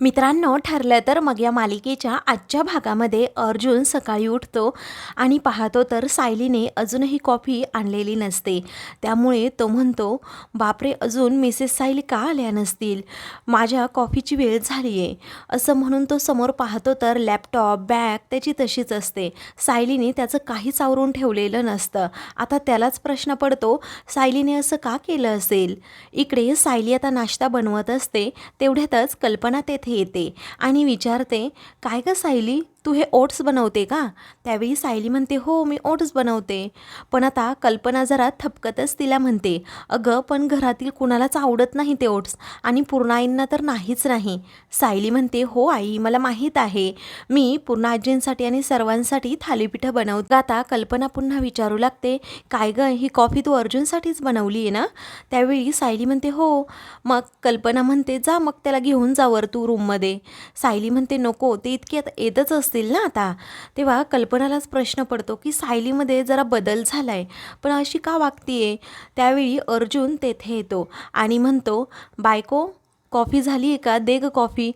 मित्रांनो ठरलं तर मग या मालिकेच्या आजच्या भागामध्ये अर्जुन सकाळी उठतो आणि पाहतो तर सायलीने अजूनही कॉफी आणलेली नसते. त्यामुळे तो म्हणतो बापरे अजून मिसेस सायली का आल्या नसतील? माझ्या कॉफीची वेळ झाली आहे असं म्हणून तो समोर पाहतो तर लॅपटॉप बॅग त्याची तशीच असते. सायलीने त्याचं काहीच आवरून ठेवलेलं नसतं. आता त्यालाच प्रश्न पडतो सायलीने असं का केलं असेल? इकडे सायली आता नाश्ता बनवत असते तेवढ्यातच कल्पना ते येते आणि विचारते काय गं सायली? तू हे ओट्स बनवते का? त्यावेळी सायली म्हणते हो मी ओट्स बनवते. पण आता कल्पना जरा थपकतच तिला म्हणते अगं पण घरातील कुणालाच आवडत नाही ते ओट्स आणि पूर्णाईंना तर नाहीच नाही. सायली म्हणते हो आई मला माहीत आहे. मी पूर्ण आजींसाठी आणि सर्वांसाठी थालीपीठं बनवत. आता कल्पना पुन्हा विचारू लागते काय गं ही कॉफी तू अर्जुनसाठीच बनवली आहे ना? त्यावेळी सायली म्हणते हो. मग कल्पना म्हणते जा मग त्याला घेऊन जावर तू रूममध्ये. सायली म्हणते नको ते इतके येतच असते असतील ना आता. तेव्हा कल्पनालाच प्रश्न पडतो की सायलीमध्ये जरा बदल झाला आहे पण अशी का वागतीये? त्यावेळी अर्जुन तेथे येतो आणि म्हणतो बायको कॉफी झाली आहे का? दे ग कॉफी.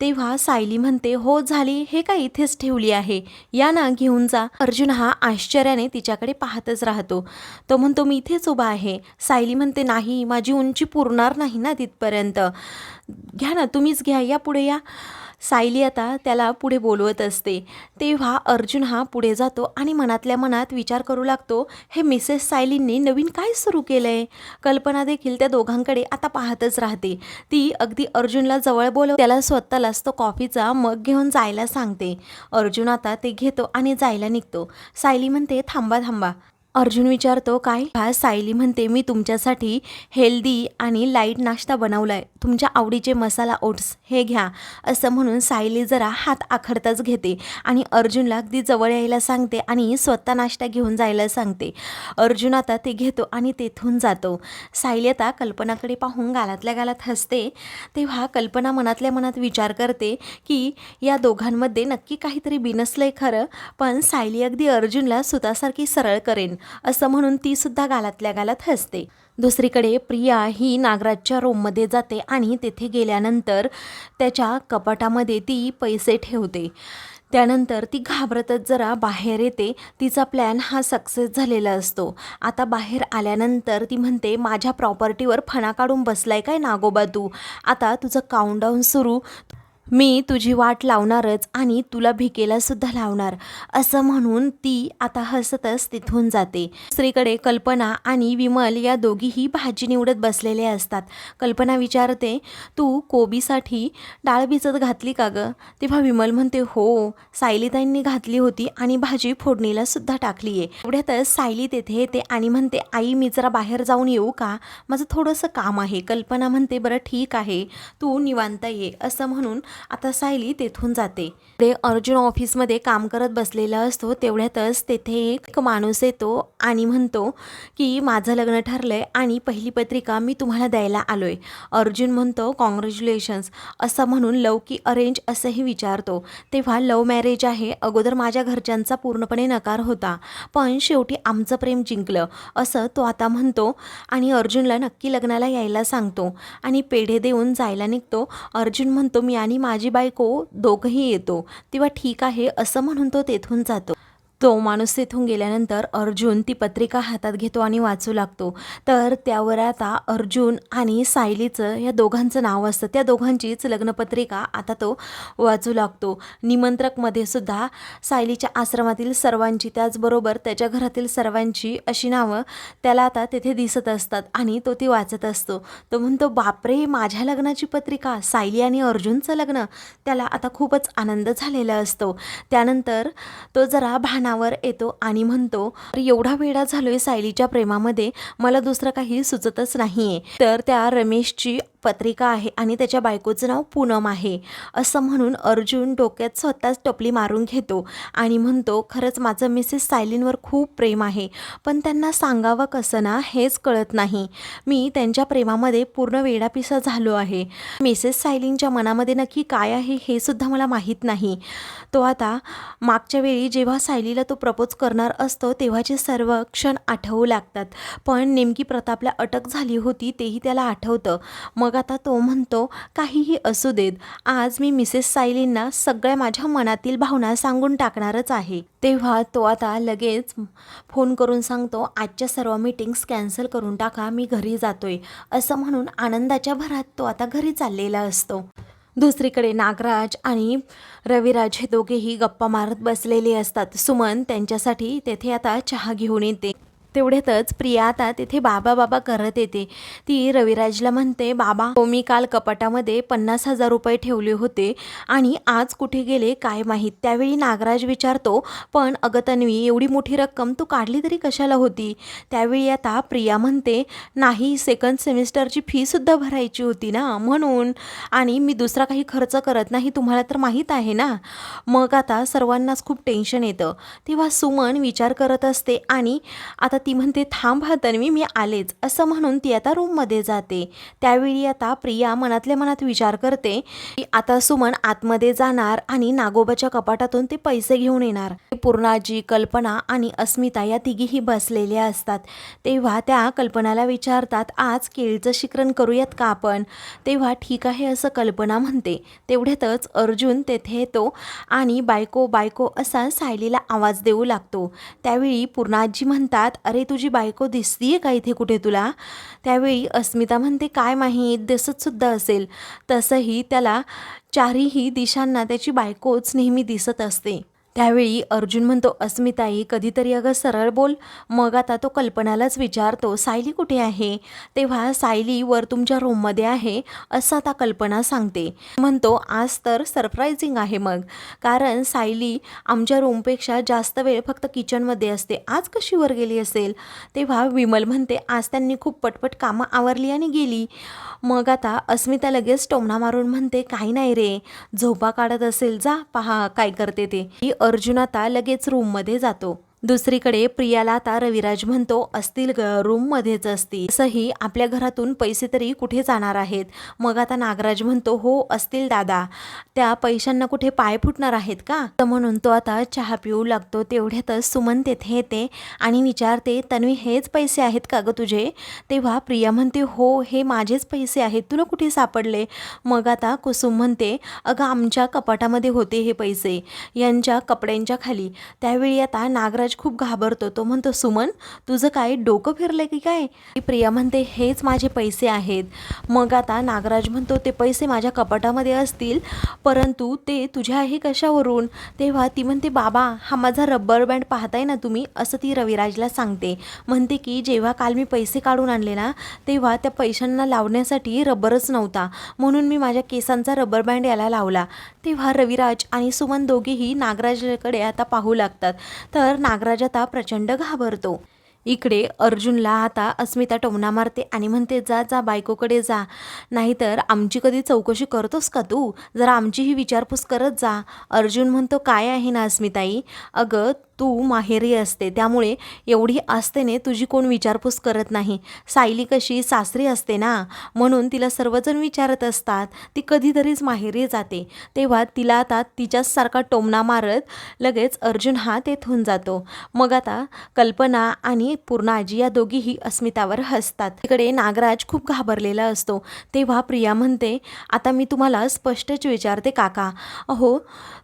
तेव्हा सायली म्हणते हो झाली. हे काय इथेच ठेवली आहे? या ना घेऊन जा. अर्जुन हा आश्चर्याने तिच्याकडे पाहतच राहतो. तो म्हणतो मी इथेच उभा आहे. सायली म्हणते नाही माझी उंची पुरणार नाही ना तिथपर्यंत. घ्या ना तुम्हीच घ्या. या पुढे या. सायली आता त्याला पुढे बोलवत असते. तेव्हा अर्जुन हा पुढे जातो आणि मनातल्या मनात विचार करू लागतो हे मिसेस सायलींनी नवीन काय सुरू केलं आहे कल्पना देखील त्या दोघांकडे आता पाहतच राहते. ती अगदी अर्जुनला जवळ बोलव त्याला स्वतःलाच तो कॉफीचा मग घेऊन जायला सांगते. अर्जुन आता ते घेतो आणि जायला निघतो. सायली म्हणते थांबा थांबा. अर्जुन विचारतो काय? हा सायली म्हणते मी तुमच्यासाठी हेल्दी आणि लाइट नाश्ता बनवलाय. तुमच्या आवडीचे मसाला ओट्स हे घ्या. असं म्हणून सायली जरा हात आखडताच घेते आणि अर्जुनला अगदी जवळ यायला सांगते आणि स्वतः नाश्ता घेऊन जायला सांगते. अर्जुन आता ते घेतो आणि तेथून जातो. सायली आता कल्पनाकडे पाहून गालातल्या गालात हसते. तेव्हा कल्पना मनातल्या मनात विचार करते की या दोघांमध्ये नक्की काहीतरी बिनसलंय खरं पण सायली अगदी अर्जुनला सुतासारखी सरळ करेन. असं म्हणून ती सुद्धा गालातल्या गालात हसते. दुसरीकडे प्रिया ही नागराजच्या रूममध्ये जाते आणि तेथे गेल्यानंतर त्याच्या कपाटामध्ये ती पैसे ठेवते. त्यानंतर ती घाबरतच जरा बाहेर येते. तिचा प्लॅन हा सक्सेस झालेला असतो. आता बाहेर आल्यानंतर ती म्हणते माझ्या प्रॉपर्टीवर फणा काढून बसलाय काय नागोबा तू? आता तुझं काउंटडाऊन सुरू. मी तुझी वाट लावणारच आणि तुला भिकेला सुद्धा लावणार. असं म्हणून ती आता हसतच तिथून जाते. दुसरीकडे कल्पना आणि विमल या दोघीही भाजी निवडत बसलेले असतात. कल्पना विचारते तू कोबीसाठी डाळ भिजत घातली का गं? तेव्हा विमल म्हणते हो सायलीताईंनी घातली होती आणि भाजी फोडणीला सुद्धा टाकली आहे एवढ्यातच सायली तेथे येते आणि म्हणते आई मी जरा बाहेर जाऊन येऊ का? माझं थोडंसं काम आहे. कल्पना म्हणते बरं ठीक आहे. तू निवांत ये. असं म्हणून आता सायली तेथून जाते. ते अर्जुन ऑफिसमध्ये काम करत बसलेला असतो तेवढ्यातच तेथे एक माणूस येतो आणि म्हणतो की माझं लग्न ठरलंय आणि पहिली पत्रिका मी तुम्हाला द्यायला आलोय. अर्जुन म्हणतो कॉंग्रॅच्युलेशन्स असं म्हणून लव की अरेंज असंही विचारतो. तेव्हा लव मॅरेज आहे अगोदर माझ्या घरच्यांचा पूर्णपणे नकार होता पण शेवटी आमचं प्रेम जिंकलं असं तो आता म्हणतो आणि अर्जुनला नक्की लग्नाला यायला सांगतो आणि पेढे देऊन जायला निघतो. अर्जुन म्हणतो मी आणि माझी बायको दोघंही येतो. तेव्हा ठीक आहे असं म्हणून तो तेथून जातो. तो माणूस तिथून गेल्यानंतर अर्जुन ती पत्रिका हातात घेतो आणि वाचू लागतो. तर त्यावर आता अर्जुन आणि सायलीचं या दोघांचं नाव असतं. त्या दोघांचीच लग्नपत्रिका आता तो वाचू लागतो. निमंत्रकमध्ये सुद्धा सायलीच्या आश्रमातील सर्वांची त्याचबरोबर त्याच्या घरातील सर्वांची अशी नावं त्याला आता तेथे दिसत असतात आणि तो ती वाचत असतो. तो म्हणतो बापरे माझ्या लग्नाची पत्रिका सायली आणि अर्जुनचं लग्न. त्याला आता खूपच आनंद झालेला असतो. त्यानंतर तो जरा कानावर येतो आणि म्हणतो एवढा वेळा झालोय सायलीच्या प्रेमामध्ये मला दुसरं काही सुचतच नाहीये. तर त्या रमेशची पत्रिका आहे आणि त्याच्या बायकोचं नाव पूनम आहे. असं म्हणून अर्जुन डोक्यात स्वतःच टपली मारून घेतो आणि म्हणतो खरंच माझं मिसेस सायलींवर खूप प्रेम आहे पण त्यांना सांगावं कसं ना हेच कळत नाही. मी त्यांच्या प्रेमामध्ये पूर्ण वेडापिसा झालो आहे. मिसेस सायलीनच्या मनामध्ये नक्की काय आहे हे सुद्धा मला माहीत नाही. तो आता मागच्या वेळी जेव्हा सायलीला तो प्रपोज करणार असतो तेव्हाचे सर्व क्षण आठवू लागतात. पण नेमकी प्रतापला अटक झाली होती तेही त्याला आठवतं. मग मग आता तो म्हणतो काहीही असू देत. आज मी मिसेस सायलींना सगळ्या माझ्या मनातील भावना सांगून टाकणारच आहे. तेव्हा तो आता लगेच फोन करून सांगतो आजच्या सर्व मीटिंग्स कॅन्सल करून टाका मी घरी जातोय. असं म्हणून आनंदाच्या भरात तो आता घरी चाललेला असतो. दुसरीकडे नागराज आणि रविराज हे दोघेही गप्पा मारत बसलेले असतात. सुमन त्यांच्यासाठी तेथे आता चहा घेऊन येते. तेवढ्यातच प्रिया आता तिथे बाबा बाबा करत येते. ती रविराजला म्हणते बाबा हो मी काल कपाटामध्ये पन्नास हजार रुपये ठेवले होते आणि आज कुठे गेले काय माहीत? त्यावेळी नागराज विचारतो पण अगं तन्वी एवढी मोठी रक्कम तू काढली तरी कशाला होती? त्यावेळी आता प्रिया म्हणते नाही सेकंड सेमिस्टरची फीसुद्धा भरायची होती ना म्हणून. आणि मी दुसरा काही खर्च करत नाही तुम्हाला तर माहीत आहे ना? मग आता सर्वांनाच खूप टेन्शन येतं. तेव्हा सुमन विचार करत असते आणि आता ती म्हणते थांब हा तन्वी मी आलेच. असं म्हणून ती आता रूममध्ये जाते. त्यावेळी आता प्रिया मनातल्या मनात विचार करते की आता सुमन आतमध्ये जाणार आणि नागोबाच्या कपाटातून ते पैसे घेऊन येणार. पूर्णाजी कल्पना आणि अस्मिता या तिघीही बसलेल्या असतात. तेव्हा त्या कल्पनाला विचारतात आज केळीचं शिकरण करूयात का आपण? तेव्हा ठीक आहे असं कल्पना म्हणते. तेवढ्यातच अर्जुन तेथे येतो आणि बायको बायको असा सायलीला आवाज देऊ लागतो. त्यावेळी पूर्णाजी म्हणतात अरे तुझी बायको दिसतीये का इथे कुठे तुला? त्यावेळी अस्मिता म्हणते काय माहीत दिसतसुद्धा असेल. तसंही त्याला चारही दिशांना त्याची बायकोच नेहमी दिसत असते. त्यावेळी अर्जुन म्हणतो अस्मिताई कधीतरी अगं सरळ बोल. मग आता तो कल्पनालाच विचारतो सायली कुठे आहे? तेव्हा सायली वर तुमच्या रूममध्ये आहे असं आता कल्पना सांगते. म्हणतो आज तर सरप्रायझिंग आहे मग. कारण सायली आमच्या रूमपेक्षा जास्त वेळ फक्त किचनमध्ये असते. आज कशी वर गेली असेल? तेव्हा विमल म्हणते आज त्यांनी खूप पटपट कामं आवरली आणि गेली. मग आता अस्मिता लगेच टोमणा मारून म्हणते काही नाही रे. झोपा काढत असेल जा पहा काय करते ते. ही अर्जुन आता लगेच रूममध्ये जातो. दुसरीकडे प्रियाला आता रविराज म्हणतो असतील ग रूममध्येच असतील. असंही आपल्या घरातून पैसे तरी कुठे जाणार आहेत? मग आता नागराज म्हणतो हो असतील दादा. त्या पैशांना कुठे पाय फुटणार आहेत का? तर म्हणून तो आता चहा पिऊ लागतो. तेवढ्यातच सुमन तेथे येते आणि विचारते तन्वी हेच पैसे आहेत का ग तुझे? तेव्हा प्रिया म्हणते हो हे माझेच पैसे आहेत. तुला कुठे सापडले? मग आता कुसुम म्हणते अगं आमच्या कपाटामध्ये होते हे पैसे. यांच्या कपड्यांच्या खाली. त्यावेळी आता नागराज खूप घाबरतो. तो म्हणतो सुमन तुझं काय डोकं फिरलं की काय? प्रिया म्हणते हेच माझे पैसे आहेत. मग आता नागराज म्हणतो ते पैसे माझ्या कपाटामध्ये असतील परंतु ते तुझ्या आहे कशावरून? तेव्हा ती म्हणते बाबा हा माझा रबर बँड पाहताय ना तुम्ही? असं ती रविराजला सांगते. म्हणते की जेव्हा काल मी पैसे काढून आणले ना तेव्हा त्या पैशांना लावण्यासाठी रबरच नव्हता. म्हणून मी माझ्या केसांचा रबर बँड याला लावला. तेव्हा रविराज आणि सुमन दोघेही नागराजकडे आता पाहू लागतात. तर नागराज आता प्रचंड घाबरतो. इकडे अर्जुनला आता अस्मिता टोमणा मारते आणि म्हणते जा जा बायकोकडे जा. नाहीतर आमची कधी चौकशी करतोस का तू? जरा आमचीही विचारपूस करत जा. अर्जुन म्हणतो काय आहे ना अस्मिताई? अगं तू माहेरी असते त्यामुळे एवढी आस्थेने तुझी कोण विचारपूस करत नाही. सायली कशी सासरी असते ना? म्हणून तिला सर्वजण विचारत असतात ती कधीतरीच माहेरी जाते. तेव्हा तिला आता तिच्याचसारखा टोमणा मारत लगेच अर्जुन हा तेथून जातो. मग आता कल्पना आणि पूर्णाजी या दोघीही अस्मितावर हसतात. तिकडे नागराज खूप घाबरलेला असतो. तेव्हा प्रिया म्हणते आता मी तुम्हाला स्पष्टच विचारते काका. अहो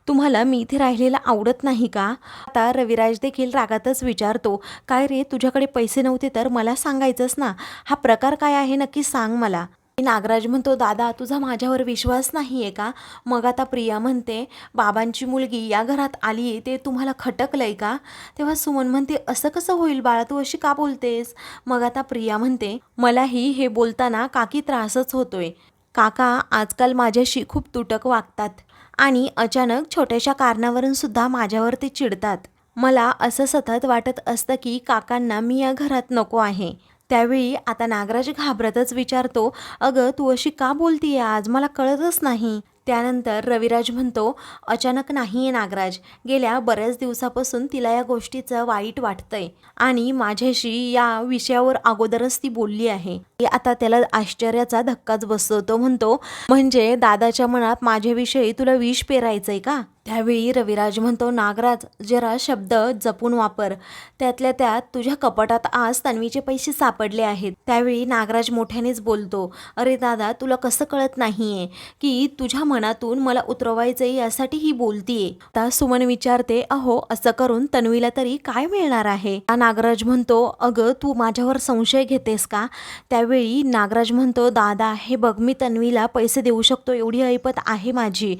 तुम्हाला मी इथे राहिलेला आवडत नाही का? आता रविराज देखील रागातच विचारतो काय रे तुझ्याकडे पैसे नव्हते तर मला सांगायचंच ना? हा प्रकार काय आहे नक्की सांग मला. नागराज म्हणतो दादा तुझा माझ्यावर विश्वास नाही आहे का? मग आता प्रिया म्हणते बाबांची मुलगी या घरात आली आहे ते तुम्हाला खटकलंय का? तेव्हा सुमन म्हणते असं कसं होईल बाळा तू अशी का बोलतेस? मग आता प्रिया म्हणते मलाही हे बोलताना काकी त्रासच होतोय. काका आजकाल माझ्याशी खूप तुटक वागतात आणि अचानक छोट्याशा कारणावरून सुद्धा माझ्यावर ते चिडतात. मला असं सतत वाटत असतं की काकांना मी या घरात नको आहे. त्यावेळी आता नागराज घाबरतच विचारतो अगं तू अशी का बोलतीये आज? मला कळतच नाही. त्यानंतर रविराज म्हणतो अचानक नाही आहे नागराज. गेल्या बऱ्याच दिवसापासून तिला या गोष्टीचं वाईट वाटतंय आणि माझ्याशी या विषयावर अगोदरच ती बोलली आहे. आता त्याला आश्चर्याचा धक्काच बसतो. तो म्हणतो म्हणजे दादाच्या मनात माझ्याविषयी तुला विष पेरायचंय का? त्यावेळी रविराज म्हणतो नागराज जरा शब्द जपून वापर. त्यातल्या त्यात तुझ्या कपाटात आज तन्वीचे पैसे सापडले आहेत. त्यावेळी नागराज मोठ्यानेच बोलतो अरे दादा तुला कसं कळत नाहीये की तुझ्या मनातून मला उतरवायचंय यासाठी ही बोलतीये. आता सुमन विचारते अहो असं करून तन्वीला तरी काय मिळणार आहे? नागराज म्हणतो अगं तू माझ्यावर संशय घेतेस का? त्यावेळी वेळी नागराज म्हणतो दादा हे बघ मी तन्वीला पैसे देऊ शकतो एवढी ऐपत आहे माझी.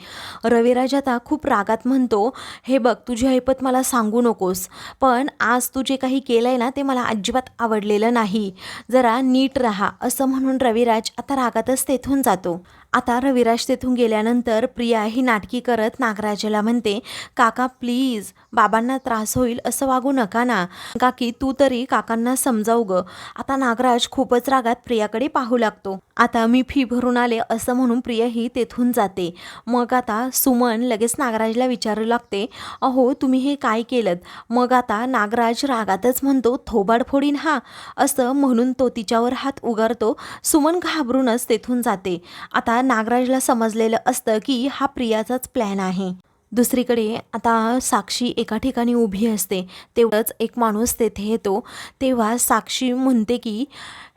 रविराज आता खूप रागात म्हणतो हे बघ तुझी ऐपत मला सांगू नकोस पण आज तू जे काही केलं आहे ना ते मला अजिबात आवडलेलं नाही. जरा नीट राहा. असं म्हणून रविराज आता रागातच तेथून जातो. आता रविराज तेथून गेल्यानंतर प्रिया ही नाटकी करत नागराजाला म्हणते काका प्लीज बाबांना त्रास होईल असं वागू नका ना. काकी तू तरी काकांना समजाव ग. आता नागराज खूपच रागात प्रियाकडे पाहू लागतो. आता मी फी भरून आले असं म्हणून प्रिया ही तेथून जाते. मग आता सुमन लगेच नागराजला विचारू लागते अहो तुम्ही हे काय केलं मग आता नागराज रागातच म्हणतो थोबाड फोडीन हा. असं म्हणून तो तिच्यावर हात उगारतो. सुमन घाबरूनच तेथून जाते. आता नागराजला समजलेलं असतं की हा प्रियाचाच प्लॅन आहे. दुसरीकडे आता साक्षी एका ठिकाणी उभी असते. तेवढंच एक माणूस तेथे येतो. तेव्हा साक्षी म्हणते की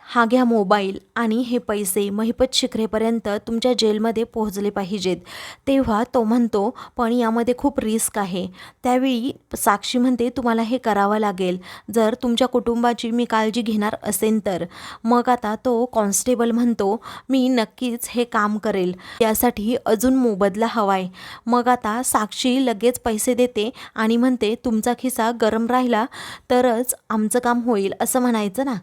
हा घ्या मोबाईल आणि हे पैसे महिपत शिखरेपर्यंत तुमच्या जेलमध्ये पोहोचले पाहिजेत. तेव्हा तो म्हणतो पण यामध्ये खूप रिस्क आहे. त्यावेळी साक्षी म्हणते तुम्हाला हे करावं लागेल. जर तुमच्या कुटुंबाची मी काळजी घेणार असेन तर. मग आता तो कॉन्स्टेबल म्हणतो मी नक्कीच हे काम करेल. यासाठी अजून मोबदला हवाय. मग आता साक्षी लगेच पैसे देते आणि म्हणते तुमचा खिसा गरम राहिला तरच आमचं काम होईल असं म्हणायचं ना.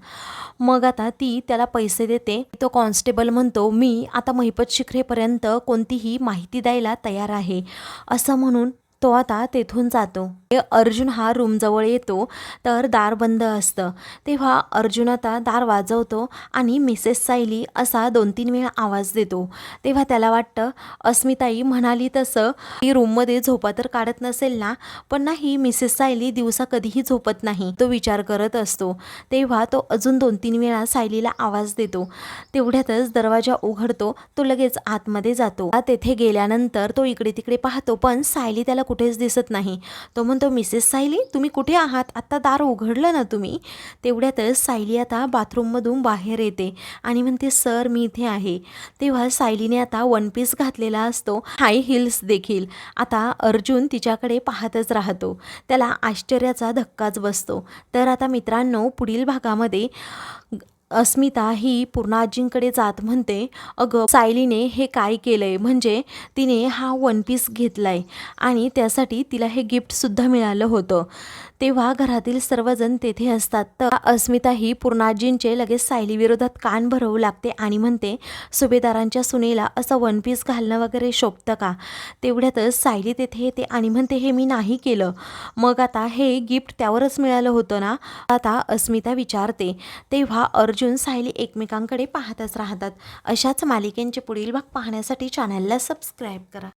मग आता ती त्याला पैसे देते. तो कॉन्स्टेबल म्हणतो मी आता महिपत शिखरेपर्यंत कोणतीही माहिती द्यायला तयार आहे. असं म्हणून तो आता तेथून जातो. म्हणजे अर्जुन हा रूमजवळ येतो तर दार बंद असतं. तेव्हा अर्जुन आता दार वाजवतो आणि मिसेस सायली असा दोन तीन वेळा आवाज देतो. तेव्हा त्याला वाटतं अस्मिताई म्हणाली तसं ही रूममध्ये झोपा तर काढत नसेल ना पण नाही मिसेस सायली दिवसा कधीही झोपत नाही तो विचार करत असतो. तेव्हा तो अजून दोन तीन वेळा सायलीला आवाज देतो. तेवढ्यातच दरवाजा उघडतो तो लगेच आतमध्ये जातो. तेथे गेल्यानंतर तो इकडे तिकडे पाहतो पण सायली त्याला कुठेच दिसत नाही. तो म्हणतो मिसेस सायली तुम्ही कुठे आहात? आत्ता दार उघडलं ना तुम्ही? तेवढ्यातच सायली आता बाथरूममधून बाहेर येते आणि म्हणते सर मी इथे आहे. तेव्हा सायलीने आता वन पीस घातलेला असतो हाय हिल्स देखील. आता अर्जुन तिच्याकडे पाहतच राहतो. त्याला आश्चर्याचा धक्काच बसतो. तर आता मित्रांनो पुढील भागामध्ये अस्मिता ही पूर्णाजींकडे जात म्हणते अगं सायलीने हे काय केलंय? म्हणजे तिने हा वन पीस घेतलाय आणि त्यासाठी तिला हे गिफ्टसुद्धा मिळालं होतं. तेव्हा घरातील सर्वजण तेथे असतात. तर अस्मिता ही पूर्णाजींचे लगेच सायलीविरोधात कान भरवू लागते आणि म्हणते सुभेदारांच्या सुनेला असं वन पीस घालणं वगैरे शोभतं का? तेवढ्यातच सायली तेथे येते आणि म्हणते हे मी नाही केलं. मग आता हे गिफ्ट त्यावरच मिळालं होतं ना? आता अस्मिता विचारते. तेव्हा अर्जुन सायली एकमेकांकडे पाहतच राहतात. अशाच मालिकेंचे पुढील भाग पाहण्यासाठी चॅनलला सबस्क्राईब करा.